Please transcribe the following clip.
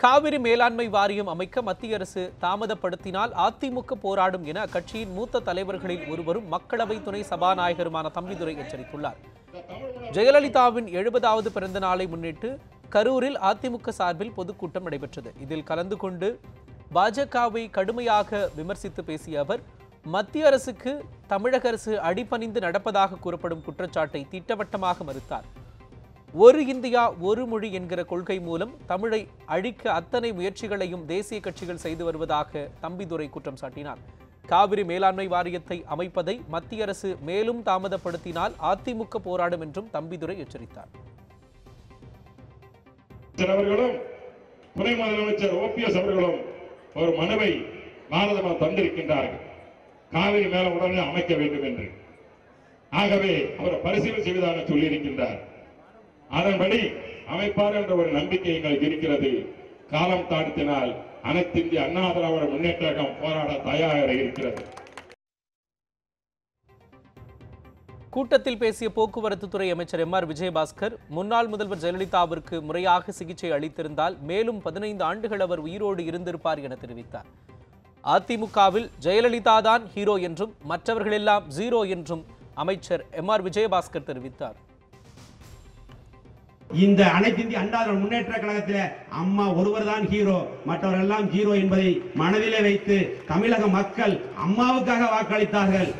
காவிரி மேலாண்மை வாரியம் அமைக்க மத்திய அரசு தாமதப்படுத்தினால் அதிமுக போராடும் என அக்கட்சியின் மூத்த தலைவர்களில் ஒருவரும் மக்களவை துணை சபாநாயகருமான தம்பிதுரை எச்சரித்துள்ளார். ஜெயலலிதாவின் எழுபதாவது பிறந்த நாளை முன்னிட்டு கரூரில் அதிமுக சார்பில் பொதுக்கூட்டம் நடைபெற்றது. இதில் கலந்து கொண்டு பாஜகவை கடுமையாக விமர்சித்து பேசிய அவர் மத்திய அரசுக்கு தமிழக அரசு அடிபணிந்து நடப்பதாக கூறப்படும் குற்றச்சாட்டை திட்டவட்டமாக மறுத்தார். ஒரு இந்தியா ஒரு மொழி என்கிற கொள்கை மூலம் தமிழை அழிக்க அத்தனை முயற்சிகளையும் தேசிய கட்சிகள் செய்து வருவதாக தம்பிதுரை குற்றம் சாட்டினார். காவிரி மேலாண்மை வாரியத்தை அமைப்பதை மத்திய அரசு மேலும் தாமதப்படுத்தினால் அதிமுக போராடும் என்றும் தம்பிதுரை எச்சரித்தார். அவர்களும் துணை முதலமைச்சர் ஓபிஎஸ் அவர்களும் ஒரு மனுவை பாரதமாக தந்திருக்கின்றார்கள். காவிரி மேல உடனே அமைக்க வேண்டும் என்று. ஆகவே அவர் பரிசீலனை செய்வதாக சொல்லியிருக்கின்றார். அதன்படி அமைப்பார் என்ற ஒரு நம்பிக்கை எங்களுக்கு இருக்கிறது. காலம் தாழ்த்தினால் அனைத்து இந்திய அண்ணா திராவிட முன்னேற்ற கழகம் போராட தயாராக இருக்கிறது. கூட்டத்தில் பேசிய போக்குவரத்து துறை அமைச்சர் எம் ஆர் விஜயபாஸ்கர் முன்னாள் முதல்வர் ஜெயலலிதாவிற்கு முறையாக சிகிச்சை அளித்திருந்தால் மேலும் பதினைந்து ஆண்டுகள் அவர் உயிரோடு இருந்திருப்பார் என தெரிவித்தார். அதிமுகவில் ஜெயலலிதா தான் ஹீரோ என்றும் மற்றவர்களெல்லாம் ஜீரோ என்றும் அமைச்சர் எம் ஆர் விஜயபாஸ்கர் தெரிவித்தார். இந்த அனைத்து இந்திய அண்ணா முன்னேற்ற கழகத்தில் அம்மா ஒருவர் தான் ஹீரோ மற்றவர்கள் எல்லாம் என்பதை மனதிலே வைத்து தமிழக மக்கள் அம்மாவுக்காக வாக்களித்தார்கள்.